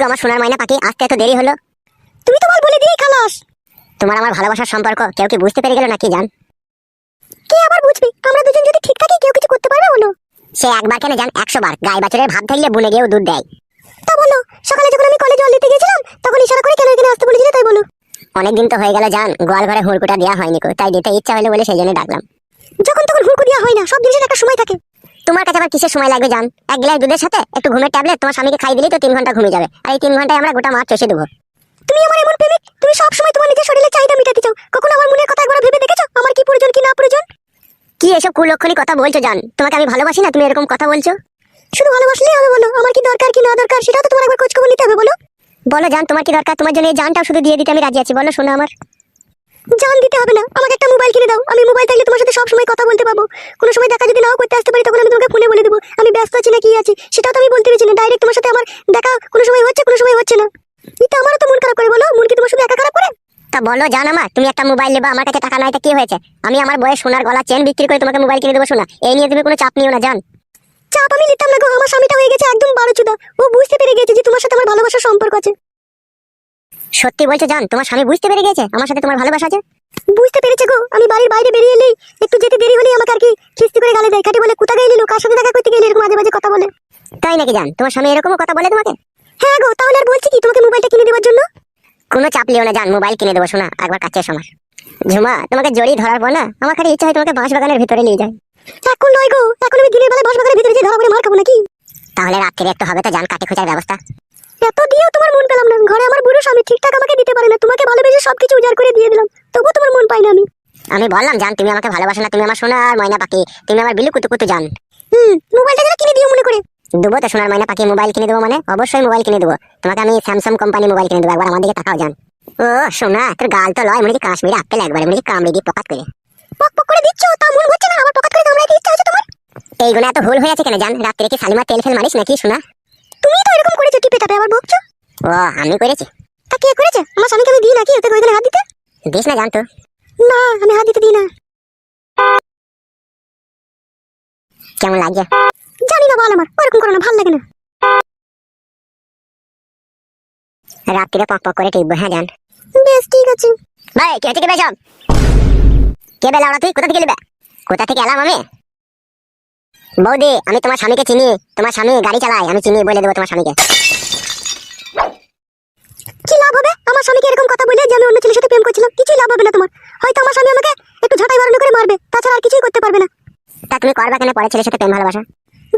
গো আমার সোনার মাইনা পাখি আসতে এত দেরি হলো? তুমি তো বলে দিয়েই খালাস। তোমার আমার ভালোবাসার সম্পর্ক কেউ কি বুঝতে পেরে গেল নাকি জান? কে আবার বুঝবি? আমরা দুজন যদি ঠিক থাকি, কেউ কিছু করতে পারবে বলো? সে একবার কেন জান একশো বার গাই বাছুরের ভাব থাকলে বুনে গিয়েও দুধ দেয়। তা বলো, সকালে যখন আমি কলেজে জল দিতে গেছিলাম তখন ইশারা করে কেন এখানে আসতে বলেছিলে তাই বলো? অনেকদিন তো হয়ে গেল জান, গোয়াল ঘরে হুড়কুটা দেওয়া হয়নি কো, তাই দিতে ইচ্ছা হলো বলে সেই জন্য ডাকলাম। যখন তখন হুড়কু দেওয়া হয় না, সব জিনিসের একটা সময় থাকে। তোমার কাছে আবার কিসের সময় লাগবে, জান? এক গ্লাস দুধের সাথে একটু ঘুমের ট্যাবলেট তোমার স্বামীকে খাই দিলেই তো তিন ঘণ্টা ঘুমিয়ে যাবে। আর এই তিন ঘন্টায় আমরা গোটা মাছ চষে দেবো। তুমি আমার এমন প্রেমিক? তুমি সব সময় তোমার নিজের শরীরের চাহিদা মেটাতে চাও। কখনো আমার মনের কথা একবার ভেবে দেখেছ? আমার কি প্রয়োজন, কি না প্রয়োজন? কি এসব কুলক্ষণী কথা বলছো, জান? তোমাকে আমি ভালোবাসি না, তুমি এরকম কথা বলছো? শুধু ভালোবাসলেই হবে বলো। আমার কি দরকার, কি না দরকার, সেটাও তো তোমার একবার খোঁজ খবর নিতে হবে, বলো? বলো, জান, তোমার কি দরকার? তোমার জন্য এই জানটাও শুধু দিয়ে দিতে আমি রাজি আছি। বলো, শোনো আমার। জান দিতে হবে না। আমাকে একটা মোবাইল কিনে দাও। আমি মোবাইল থাকলে তোমার সাথে সব সময় কথা বলতে পারব। কোনো সময় দেখা যদি নাও করতে আসতে পারি তখন আমি তোমাকে ফোনে বলে দেবো। আমি ব্যস্ত আছি না কি আছি? সেটাও তো আমি বলতে পারছি না। ডাইরেক্ট তোমার সাথে আমার দেখা কোনো সময় হচ্ছে কোনো সময় হচ্ছে না। এটা আমারও তো মন খারাপ করে বলো? মন কি তোমার শুধু একা খারাপ করে? তা বলো জান আমার তুমি একটা মোবাইল নেবা আমার কাছে টাকা নাই তা কি হয়েছে? আমি আমার বয়স সোনার গলা চেন বিক্রি করে তোমাকে মোবাইল কিনে দেবো শোনা। এই নিয়ে তুমি কোনো চাপ নিও না জান। চাপ আমি নিতাম না গো আমার স্বামীটা হয়ে গেছে একদম বারো চুদা ও বুঝতে পেরে গেছে যে তোমার সাথে আমার ভালোবাসার সম্পর্ক আছে। সত্যি বলছো জান, তোমার স্বামী বুঝতে পেরে গেছে আমার সাথে তোমার ভালোবাসা আছে? বুঝতে পেরেছে গো, আমি বাড়ির বাইরে বেরিয়ে এলেই একটু যেতে দেরি হলেই আমাকে আর কি খিস্তি করে গালে দেয়। খাটি বলে কোথা গেলি কার সাথে দেখা করতে গেলি? এরকম মাঝে মাঝে কথা বলে। তাই নাকি জান? তোমার স্বামী এরকমও কথা বলে তোমাকে? হ্যাঁ গো, তাহলে আর বলছি কি, তোমাকে মোবাইলটা কিনে দেওয়ার জন্য? কোনো চাপ লিও না জান, মোবাইল কিনে দেবো, শোনা, একবার কাছে এসো আমার ঝুমা, তোমাকে জড়ি ধরার পর না, আমার খালি ইচ্ছা হয় তোমাকে বাঁশ বাগানের ভিতরে নিয়ে যায় এখন নয় গো, এখন আমি দিনের বেলায় বাসবাগানের ভিতরে যে ধরা করে মার খাব নাকি? তাহলে রাত্রে একটু হবে তো জান কাটে খোঁজার ব্যবস্থা। এত দিয়েও তোমার মন পেলাম না। ঘরে আমার বুড়ো স্বামী ঠিকঠাক আমাকে দিতে পারে না। তোমাকে ভালোবেসে সবকিছু উজাড় করে দিয়ে দিলাম। তবুও তোমার মন পাই না আমি। আমি বললাম জান তুমি আমাকে ভালোবাসো না তুমি আমার সোনা আর ময়না পাখি। তুমি আমার বিলু কুতু কুতু জান। হুম মোবাইলটা যেন কিনে দিও মনে করে। দেবো তো সোনার ময়না পাখি মোবাইল কিনে দেবো মানে? অবশ্যই মোবাইল কিনে দেবো। তোমাকে আমি স্যামসাং কোম্পানি মোবাইল কিনে দেবো। একবার আমার দিকে তাকাও জান। ও সোনা তোর গাল তো লয় মনে কি কাশ্মীরে আপেল একবারে মনে কি কামড়ে দিয়ে পকাত করে। পক পক করে দিচ্ছ? তা মন হচ্ছে না আমার পকেট করে কামড়াইতে ইচ্ছা হচ্ছে তোমার? এই গুণে এত ভুল হয়ে আছে কেন জান? রাত্রে কি সালিমা তেল ফেল মারিস নাকি সোনা? তুমি তো এরকম করেছ টিপে টাপে আবার বকছো। ও আমি করেছি। তা কে করেছে? আমার স্বামীকে আমি দিই নাকি? ওতে ওইখানে হাত দিতে? দিস না জান তো না আমি হাত দিতে দিই না। কেমন লাগছে? জানি না বল আমার ওরকম করো না ভালো লাগে না। রাত্রিরে পক পক করে টিপবো হ্যাঁ জান। বেশ ঠিক আছে। ভাই কে থেকে বেসব কে বেলা ওরা? তুই কোথা থেকে নেবে কোথা থেকে এলাম আমি? বৌদি আমি তোমার স্বামীকে চিনি। তোমার স্বামী গাড়ি চালায় আমি চিনি বলে দেবো তোমার স্বামীকে। কি লাভ হবে? আমার স্বামীকে এরকম কথা বলে যে আমি অন্য ছেলের সাথে প্রেম করছিলাম? কিছুই লাভ হবে না তোমার। হয়তো আমার স্বামী আমাকে একটু ঝাঁটাই বাড়ানো করে মারবে। তাছাড়া আর কিছুই করতে পারবে না। তা তুমি করবা কেন পরে ছেলের সাথে প্রেম ভালোবাসা?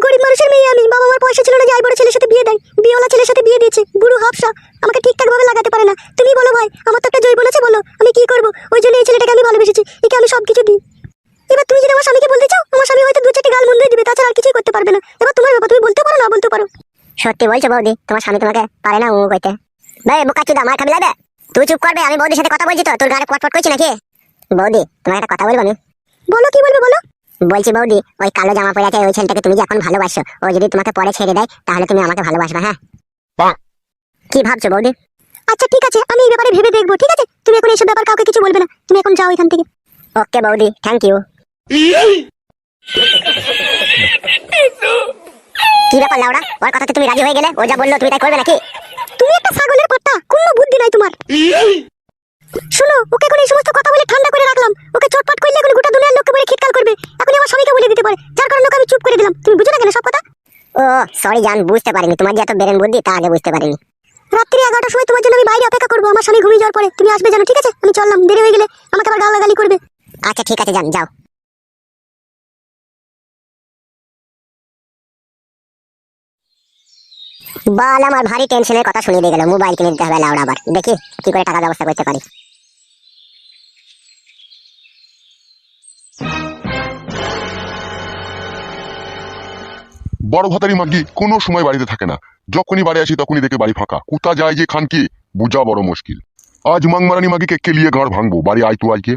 গরিব মানুষের মেয়ে আমি। বাবা আমার পয়সা ছিল না যে আই বড় ছেলের সাথে বিয়ে দেয় বিয়েওয়ালা ছেলের সাথে বিয়ে দিয়েছে। বুড়ো হাফসা আমাকে ঠিকঠাক ভাবে লাগাতে পারে না। তুমি বলো ভাই আমার তো একটা জৈবন আছে বলো। আমি কি করব? ওই জন্য এই ছেলেটাকে আমি ভালোবেসেছি। একে আমি সবকিছু দিই। সত্যি বলছো বৌদি তোমার স্বামী তোমাকে পারে না ও কইতে। ভাই বোকা চুদা মার খাবি লাগবে? তুই চুপ করবে আমি বৌদির সাথে কথা বলছি তো তোর গাড়ি পটপট করছি নাকি? বৌদি তোমাকে একটা কথা বলব আমি? বলো কি বলবে বলো। বলছি বৌদি ওই কালো জামা পরে আছে ওই ছেলেটাকে তুমি যে এখন ভালোবাসো ও যদি তোমাকে পরে ছেড়ে দেয় তাহলে তুমি আমাকে ভালোবাসবে হ্যাঁ? কি ভাবছ বৌদি? আচ্ছা ঠিক আছে আমি এই ব্যাপারে ভেবে দেখব ঠিক আছে? তুমি এখন এইসব ব্যাপার কাউকে কিছু বলবে না তুমি এখন যাও এখান থেকে। ওকে বৌদি থ্যাংক ইউ কি ব্যাপার লাউড়া ওর কথাতে তুমি রাজি হয়ে গেলে? ও যা বলল, তুমি তাই করবে নাকি? তুমি একটা ছাগলের কোনো বুদ্ধি নাই তোমার। শোনো, ওকে এই সমস্ত কথা বলে ঠান্ডা করে রাখলাম। ওকে চটপট করলে এখন গোটা দুনিয়ার লোককে বলে খিটকাল করবে। এখন আমার স্বামীকে বলে দিতে পারে। যার কারণে আমি চুপ করে দিলাম। তুমি বুঝো না কেন সব কথা? ও সরি জান, বুঝতে পারিনি। তোমার যে এত বেরেন বুদ্ধি, তা আগে বুঝতে পারিনি। রাত্রি এগারোটার সময় তোমার জন্য আমি বাইরে অপেক্ষা করব। আমার স্বামী ঘুমিয়ে যাওয়ার পরে। তুমি আসবে জানো, ঠিক আছে? আমি চললাম, দেরি হয়ে গেলে আমাকে আবার গালাগালি করবে। আচ্ছা ঠিক আছে যান যাও। বাল, আমার ভারী টেনশনের কথা শুনিয়ে দিয়ে গেল। মোবাইল কিনে দিতে হবে লাউড়া আবার। দেখি কি করে টাকা ব্যবস্থা করতে পারি। বড় ভাতারি মাগি, কোনো সময় বাড়িতে থাকে না। যখনই বাড়ি আসি, তখনই দেখে বাড়ি ফাঁকা। কোথা যায় যে খান কি, বুঝা বড় মুশকিল। আজ মাংমারানি মাগিকে কেলিয়ে ঘর ভাঙবো? বাড়ি আয় তু আইকে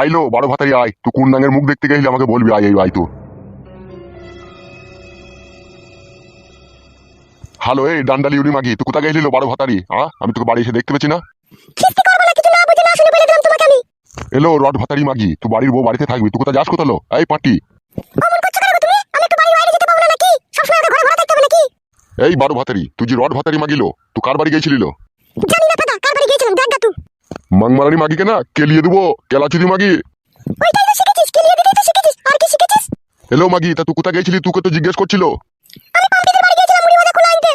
আইলো বড় ভাতারি আয়। তুই কোন ডাঙের মুখ দেখতে গেলে আমাকে বলবি আয় আয় তো। হ্যালো এই ডান্ডালি উড়ি মাগি তুই কোথায় গেলি বড় ভাতারি? হ্যাঁ আমি তোকে বাড়ি এসে দেখতে পেয়েছি না? খিস্তি করব না কিছু না বুঝে না শুনে বলে দিলাম তোমাকে আমি। এলো রড ভাতারি মাগি তুই বাড়ির বউ বাড়িতে থাকবি তুই কোথা যাস কোথালো? এই পাটি। নাকি? এই বারো ভাতারি তুই যে রড ভাতারি মাগিলো তুই কার বাড়ি গেছিলিল জানি না দাদা কার বাড়ি গিয়েছিলাম দেখ তুই মাংমারানি মাগিকে না? কেলিয়ে দেবো কেলাচুদি মাগি। হ্যালো মাগি তা তুই কোথায় গেছিলি? তুকে তো জিজ্ঞেস করছিল আমি পাম্পিদের বাড়ি গিয়েছিলাম মুড়ি ভাজা খোলা আনতে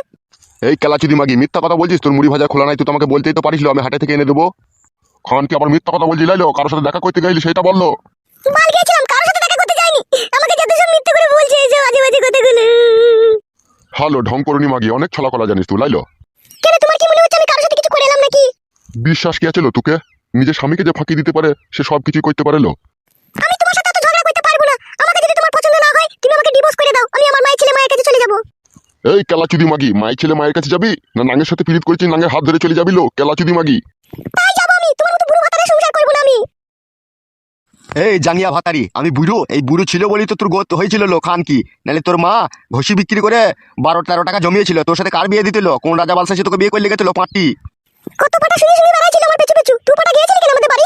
এই কেলাচুদি মাগি মিথ্যা কথা বলছিস? তোর মুড়ি ভাজা খোলা নাই তুই তো আমাকে বলতেই তো পারিস আমি হাটে থেকে এনে দেবো। খান কি আবার মিথ্যা কথা বলছি লাইলো? কারোর সাথে দেখা করতে গেলি সেটা বলল। বাল গিয়েছিলাম কারোর সাথে দেখা করতে যাইনি। আমাকে যত সব মিথ্যে করে বলছে এই যে বাজে বাজে কথাগুলো। হ্যালো ঢং করুনি মাগি অনেক ছলা কলা জানিস তুই লাইলো? কেন তোমার কি মনে হচ্ছে আমি কারোর সাথে কিছু করে এলাম নাকি? বিশ্বাস কি আছিল তোকে? নিজের স্বামীকে যে ফাঁকি দিতে পারে সে সব কিছুই করতে পারে লো আমি তোমার সাথে এত ঝগড়া করতে পারব না আমাকে যদি তোমার পছন্দ না হয় তুমি আমাকে ডিভোর্স করে দাও আমি আমার মায়ের ছেলে মায়ের কাছে চলে যাব এই কেলাচুদি মাগি মায়ের ছেলে মায়ের কাছে যাবি? না নাঙ্গের সাথে পিরিত করেছি নাঙ্গের হাত ধরে চলে যাবি লো কেলাচুদি মাগি? এই জাঙ্গিয়া ভাতারি আমি বুড়ো এই বুড়ো ছিল বলেই তো তোর গোত হয়েছিল লো খান কি? নাহলে তোর মা ঘষি বিক্রি করে বারো তেরো টাকা জমিয়েছিল তোর সাথে কার বিয়ে দিতেল? কোন রাজা বালসা সে তোকে বিয়ে করে লেগেছিল কত পাটা শুনে শুনে বেড়াইছিল আমার পেছু পেছু তুই পাটা গিয়েছিলি কেন আমাদের বাড়ি?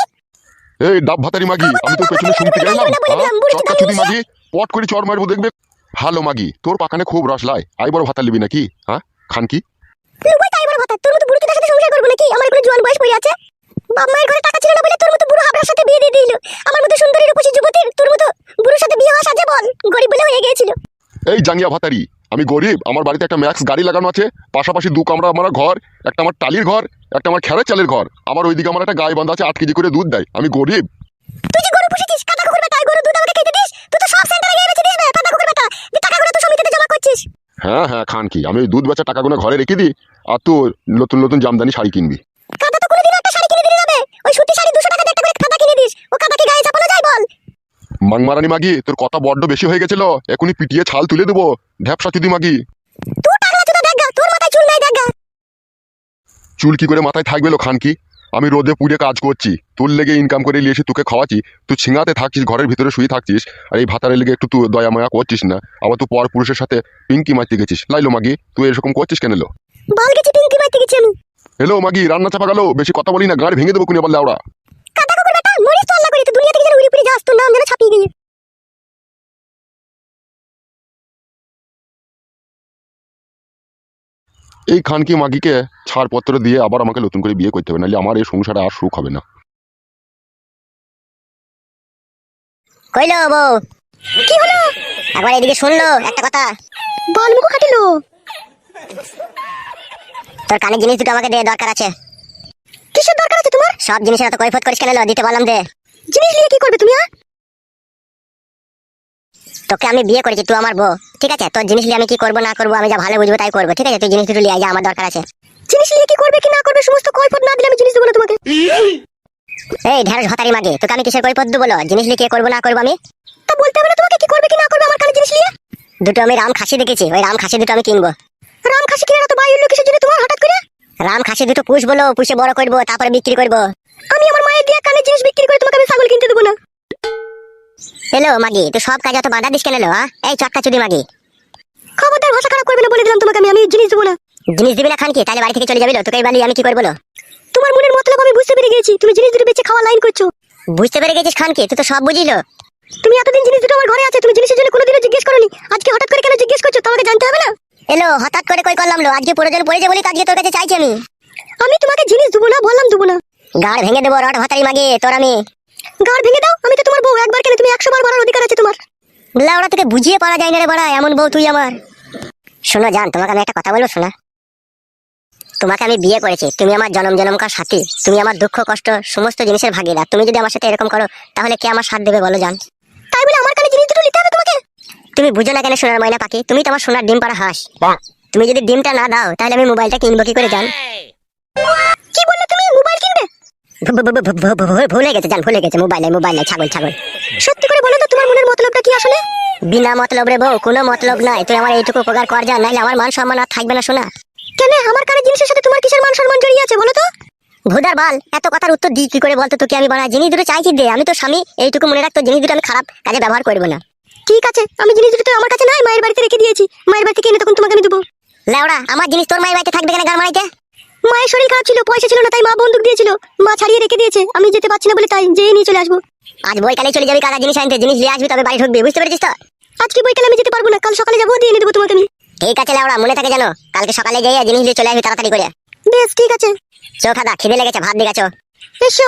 এই ডাব ভাতারি মাগি আমি তোর পেছনে শুনতে গেলাম। বলে চুদি মাগি পট করে চর মারবো দেখবে? হালো মাগি তোর পাকানে খুব রস লাই। আই বড় ভাতা লিবি নাকি? হ্যাঁ? খান কি? লুবাই তাই বড় ভাতা তোর মতো বুড়ো সাথে সংসার করব নাকি? আমার কোনো জোয়ান বয়স পড়ে আছে। বাপ মায়ের ঘরে টাকা ছিল না বলে তোর মতো বুড়ো হাবড়ার সাথে বিয়ে দিয়ে দিল। আমার মতো সুন্দরী রূপসী যুবতীর তোর মতো বুড়োর সাথে বিয়ে হওয়া সাজে বল। গরিব বলে হয়ে গিয়েছিল। এই জাঙ্গিয়া ভাতারি আমি গরিব আমার বাড়িতে একটা ম্যাক্স গাড়ি লাগানো আছে। পাশাপাশি দু কামরা আমার ঘর একটা আমার টালির ঘর একটা আমার খেরের চালের ঘর। আমার ওইদিকে আমার একটা গায়ে বান্ধা আছে আট কেজি করে দুধ দেয়। আমি গরিব। তুই যে গরু পুষেছিস কাদা কুকুর বেটা গরু দুধ আমাকে খেতে দিস তুই তো সব সেন্টারে গিয়ে বেচে দিস বে কাদা কুকুর বেটা তুই টাকাগুলো তো সমিতিতে জমা করছিস হ্যাঁ হ্যাঁ খান কি? আমি দুধ বেচা টাকাগুলো ঘরে রেখে দিই আর তোর নতুন নতুন জামদানি শাড়ি কিনবি। তো মাংমারানি মাগি তোর কথা বড্ড বেশি হয়ে গেছিল। এখনই পিটিয়ে ছাল তুলে দেবো। ঢ্যাপসা চুদি মাগি। তুই টাকলা চুদা দেখ তোর মাথায় চুল নাই দেখ চুল কি করে মাথায় থাকবে লো খান কি? আমি রোদে পুড়ে কাজ করছি তোর লেগে ইনকাম করে নিয়ে এসে তোকে খাওয়াচ্ছি তুই ছিঙাতে থাকছিস ঘরের ভিতরে শুয়ে থাকছিস আর এই ভাতারে লেগে একটু তুই দয়া মায়া করছিস না। আবার তুই পর পুরুষের সাথে পিঙ্কি মারতে গেছিস। লাইলো মাগি তুই এরকম করছিস কেন লো? বল গেছি পিঙ্কি মারতে গেছি আমি। হ্যালো মাগি রান্না চাপা গেল? বেশি কথা বলি না গাড়ি ভেঙে দেবো কুনে বললে ওরা। কুকুর বেটা মরিস তো আল্লাহ করে তুই দুনিয়া থেকে যেন উড়ে পুড়ি যাস তোর নাম যেন ছাপিয়ে গিয়ে এই খানকি মাগিকে ছাড়পত্র দিয়ে আবার আমাকে নতুন করে বিয়ে করতে হবে নাহলে আমার এই সংসারে আর সুখ হবে না। কইলো বউ। কি হলো? একবার এদিকে শুনলো একটা কথা। বল মুখ কাটিলো। তোর কানে জিনিস দুটো আমাকে দে দরকার আছে। কিসের দরকার আছে তোমার? সব জিনিসের এত কৈফত করিস কেন দিতে বললাম দে। জিনিস নিয়ে কি করবে তুমি হ্যাঁ? তোকে আমি বিয়ে করেছি, তুই আমার বউ। ঠিক আছে? তোর জিনিস নিয়ে আমি কি করব, না করব, আমি যা ভালো বুঝব তাই করব। ঠিক আছে? তুই জিনিস দুটো নিয়ে আমার দরকার আছে। জিনিস নিয়ে কি করবে কি না করবে, সমস্ত কৈফত না দিলে আমি জিনিস দেবো না তোমাকে। এই ঢেঁড়স ভাতারি মাগে, তোকে আমি কিসের কৈফত দেবো জিনিস নিয়ে কে করব, না করব আমি? তা বলতে হবে না তোমাকে, কি করবে কি না করবে আমার কানে জিনিস নিয়ে? দুটো আমি রাম খাসি দেখেছি, ওই রাম খাসি দুটো আমি কিনবো। রাম খাসি কিনে তো বাই কিসের জন্য তোমার হঠাৎ করে? রাম খাসি দুটো পুষ বলো, পুষে বড় করব, তারপরে বিক্রি করব। আমি আমার মায়ের দিয়ে কানে জিনিস বিক্রি করে তোমাকে আমি ছাগল কিনতে দেবো না। এলো মাগি তুই সব কাজ অত বাধা দিস কেন লো, হ্যাঁ? এই চটকা চুদি মাগি। খবরদার ভাষা খারাপ করবে না বলে দিলাম তোমাকে আমি আমি জিনিস দেবো না। জিনিস দিবি না খান কি? তাহলে বাড়ি থেকে চলে যাবি লো, তোকে বালি আমি কি করব তোমার মনের মতলব আমি বুঝতে পেরে গেছি তুমি জিনিস দুটো বেঁচে খাওয়া লাইন করছ। বুঝতে পেরে গেছিস খান কি? তুই তো সব বুঝিলো। তুমি এতদিন জিনিস দুটো আমার ঘরে আছে তুমি জিনিসের জন্য কোনোদিনও জিজ্ঞেস করনি। আজকে হঠাৎ করে কেন জিজ্ঞেস করছ? তোমাকে জানতে হবে না? এলো হঠাৎ করে কই করলাম লো? আজকে প্রয়োজন পড়েছে বলি তো আজকে তোর কাছে চাইছি আমি। আমি তোমাকে জিনিস দেবো না বললাম দেবো না। গাড় ভেঙে দেবো রড ভাতারি মাগে তোর আমি গাড় ভেঙে দাও আমি তো তোমার বউ একবার কেন তুমি একশো বার বলার অধিকার আছে তোমার। লাউড়া তোকে বুঝিয়ে পারা যায় না রে বাড়া এমন বউ তুই আমার। শোনো জান তোমাকে আমি একটা কথা বলব শোনা। তোমাকে আমি বিয়ে করেছি তুমি আমার জনম জনমকার সাথী তুমি আমার দুঃখ কষ্ট সমস্ত জিনিসের ভাগিদার তুমি যদি আমার সাথে এরকম করো তাহলে কে আমার সাথ দেবে বলো জান? তাই বলে আমার কানে জিনিস দুটো নিতে হবে তোমাকে? তুমি বুঝো না কেন সোনার ময়না পাখি তুমি তো আমার সোনার ডিম পাড়া হাঁস। তুমি যদি ডিমটা না দাও তাহলে আমি মোবাইলটা কিনবো কি করে জান? ভুলে গেছে, জান, ভুলে গেছে, মোবাইলে মোবাইলে ছাগল ছাগল। সত্যি করে বলো তো, তোমার মনের মতলবটা কি আসলে? বিনা মতলব রে বউ, কোনো মতলব নাই। তুই আমার এইটুকু উপকার কর যা নাইলে আমার মান সম্মান আর থাকবে না, শোনা। কেন? আমার কানে জিনিসের সাথে তোমার কিসের মান সম্মান জড়িয়ে আছে, বলো তো? ভুদার বাল, এত কথার উত্তর দিই, কি করে বলতো তোকে আমি বানা জিনিস দুটো চাইছি দে? আমি তো স্বামী, এইটুকু মনে রাখতো জিনিস দুটো আমি খারাপ কাজে ব্যবহার করব না। ঠিক আছে, আমি জিনিস দুটো আমার কাছে নাই, মায়ের বাড়িতে রেখে দিয়েছি। মায়ের বাড়িতে থেকে এনে তখন তোমাকে আমি দেবো। লেওড়া, আমার জিনিস তোর মায়ের বাড়িতে থাকবে কেন গান মারাইতে? মায়ের শরীর খারাপ ছিল পয়সা ছিল না তাই মা বন্দুক দিয়েছিল। মা ছাড়িয়ে রেখে দিয়েছে আমি যেতে পারছি না বলে তাই যেয়ে নিয়ে চলে আসব। আজ বই কালে চলে যাবি কারা জিনিস আনতে জিনিস নিয়ে আসবি তবে বাড়ি ঢুকবি বুঝতে পেরেছিস তো? আজকে বইকালে আমি যেতে পারব না কাল সকালে যাব দিয়ে এনে দেবো তোমাকে আমি। ঠিক আছে লাউড়া মনে থাকে জানো কালকে সকালে যাই জিনিসগুলো চলে আসবি তাড়াতাড়ি করে। বেশ ঠিক আছে। চো খাদা খিদে লেগেছে ভাত দিগাছো এসো।